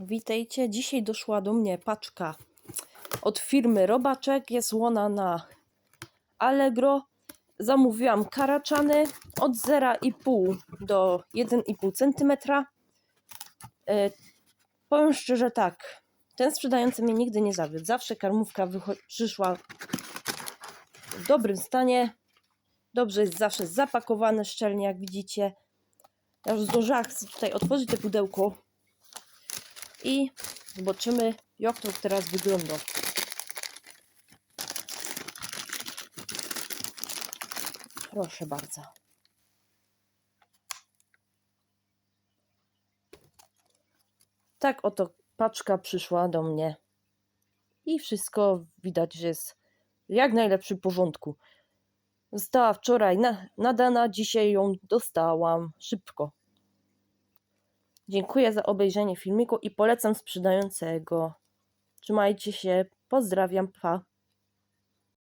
Witajcie. Dzisiaj doszła do mnie paczka od firmy Robaczek. Jest łona na Allegro. Zamówiłam karaczany od 0,5 do 1,5 cm. E, powiem szczerze tak, ten sprzedający mnie nigdy nie zawiódł. Zawsze karmówka przyszła w dobrym stanie. Dobrze jest zawsze zapakowane szczelnie, jak widzicie. Ja już zdążyłam tutaj otworzyć te pudełko i zobaczymy, jak to teraz wygląda. Proszę bardzo. Tak oto paczka przyszła do mnie. I wszystko widać, że jest w jak najlepszym porządku. Została wczoraj na, nadana, dzisiaj ją dostałam szybko. Dziękuję za obejrzenie filmiku i polecam sprzedającego. Trzymajcie się, pozdrawiam, pa.